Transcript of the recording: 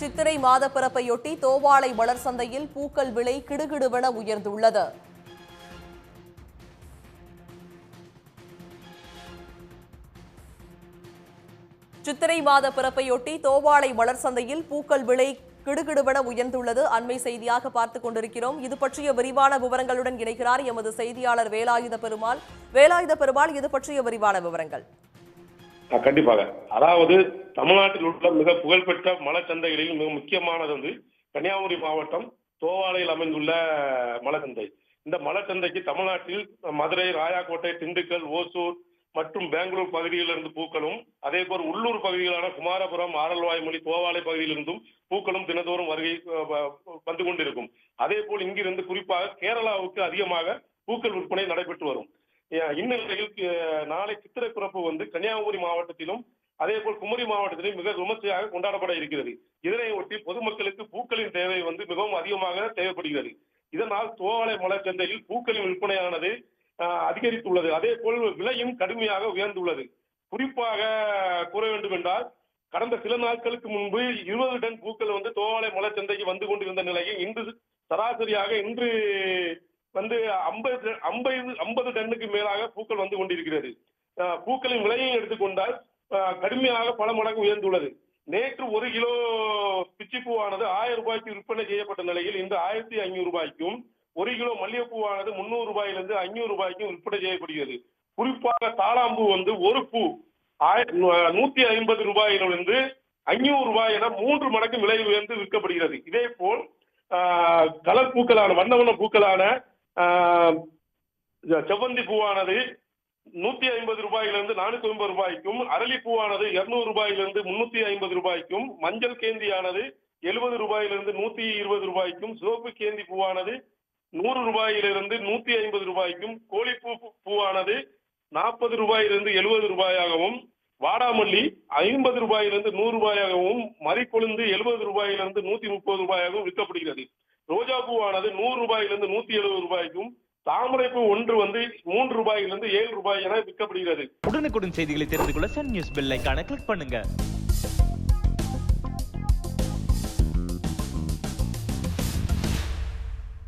சித்திரை மாத பிறப்பையொட்டி தோவாளை மலர் சந்தையில் பூக்கள் விலை கிடுகிடுவென உயர்ந்துள்ளது. சித்திரை மாத பிறப்பையொட்டி தோவாளை மலர் சந்தையில் பூக்கள் விலை கிடுகிடுவென உயர்ந்துள்ளது. அண்மை செய்தியாக பார்த்துக் கொண்டிருக்கிறோம். இது பற்றிய விரிவான விவரங்களுடன் இணைகிறார் எமது செய்தியாளர் வேலாயுத பெருமாள். வேலாயுத பெருமாள் இது பற்றிய விரிவான விவரங்கள். கண்டிப்பாக. அதாவது தமிழ்நாட்டில் உள்ள மிக புகழ்பெற்ற மலச்சந்தைகளில் மிக முக்கியமானது வந்து கன்னியாகுமரி மாவட்டம் தோவாலையில் அமைந்துள்ள மலச்சந்தை. இந்த மலச்சந்தைக்கு தமிழ்நாட்டில் மதுரை ராயாக்கோட்டை திண்டுக்கல் ஓசூர் மற்றும் பெங்களூர் பகுதியிலிருந்து பூக்களும் அதே போல் உள்ளூர் பகுதிகளான குமாரபுரம் ஆரல்வாய்மொழி தோவாலை பகுதியிலிருந்தும் பூக்களும் தினதோறும் வருகை வந்து கொண்டிருக்கும். அதே போல் இங்கிருந்து குறிப்பாக கேரளாவுக்கு அதிகமாக பூக்கள் விற்பனை நடைபெற்று வரும். வந்து மாவட்டத்திலும் அதே போல் குமரி மாவட்டத்திலும் மிக விமர்சையாக கொண்டாடப்பட இருக்கிறது. இதனை ஒட்டி பொதுமக்களுக்கு பூக்களின் தேவை வந்து மிகவும் அதிகமாக தேவைப்படுகிறது. இதனால் தோவாலை மலர் சந்தையில் பூக்களின் விற்பனையானது அதிகரித்துள்ளது. அதே போல் விலையும் கடுமையாக உயர்ந்துள்ளது. குறிப்பாக கூற வேண்டும் என்றால் கடந்த சில நாட்களுக்கு முன்பு இருபது டன் பூக்கள் வந்து தோவாலை மலர் சந்தைக்கு வந்து கொண்டிருந்த நிலையில் இன்று சராசரியாக இன்று வந்து ஐம்பது ஐம்பது ஐம்பது டன்னுக்கு மேலாக பூக்கள் வந்து கொண்டிருக்கிறது. பூக்களின் விலையை எடுத்துக்கொண்டால் கடுமையாக பல மடங்கு உயர்ந்துள்ளது. நேற்று ஒரு கிலோ பிச்சிப்பூவானது ஆயிரம் ரூபாய்க்கு விற்பனை செய்யப்பட்ட நிலையில் இன்று ஆயிரத்தி ஐநூறு ரூபாய்க்கும் ஒரு கிலோ மல்லிகைப்பூவானது முந்நூறு ரூபாயிலிருந்து ஐநூறு ரூபாய்க்கும் விற்பனை செய்யப்படுகிறது. குறிப்பாக தாளாம்பூ வந்து ஒரு பூ ஆய- நூத்தி ஐம்பது ரூபாயிலிருந்து ஐநூறு ரூபாய் என மூன்று மடங்கு விலை உயர்ந்து விற்கப்படுகிறது. இதே போல் ஆஹ், கலர் பூக்களான வண்ண வண்ண பூக்களான ஆஹ், செவ்வந்தி பூவானது நூத்தி ஐம்பது ரூபாயிலிருந்து நானூத்தி ஐம்பது ரூபாய்க்கும் அரளிப்பூவானது இருநூறு ரூபாயிலிருந்து முன்னூத்தி ஐம்பது ரூபாய்க்கும் மஞ்சள் கேந்தியானது எழுபது ரூபாயிலிருந்து நூத்தி இருபது ரூபாய்க்கும் சிவப்பு கேந்தி பூவானது நூறு ரூபாயிலிருந்து நூத்தி ஐம்பது ரூபாய்க்கும் கோழிப்பூ பூ- பூவானது நாற்பது ரூபாயிலிருந்து எழுபது ரூபாயாகவும் வாடாமல்லி ஐம்பது ரூபாயிலிருந்து நூறு ரூபாயாகவும் மறிக்கொழுந்து எழுபது ரூபாயிலிருந்து நூத்தி முப்பது ரூபாயாகவும் விற்கப்படுகிறது. ரோஜா பூவானது நூறு ரூபாயிலிருந்து நூத்தி எழுபது ரூபாய்க்கும் தாமரைப்பூ ஒன்று வந்து மூன்று ரூபாயிலிருந்து ஏழு ரூபாய் என விற்கப்படுகிறது. உடனுக்குடன் செய்திகளை தெரிந்து கொள்ள சன் நியூஸ் பெல் கிளிக் பண்ணுங்க.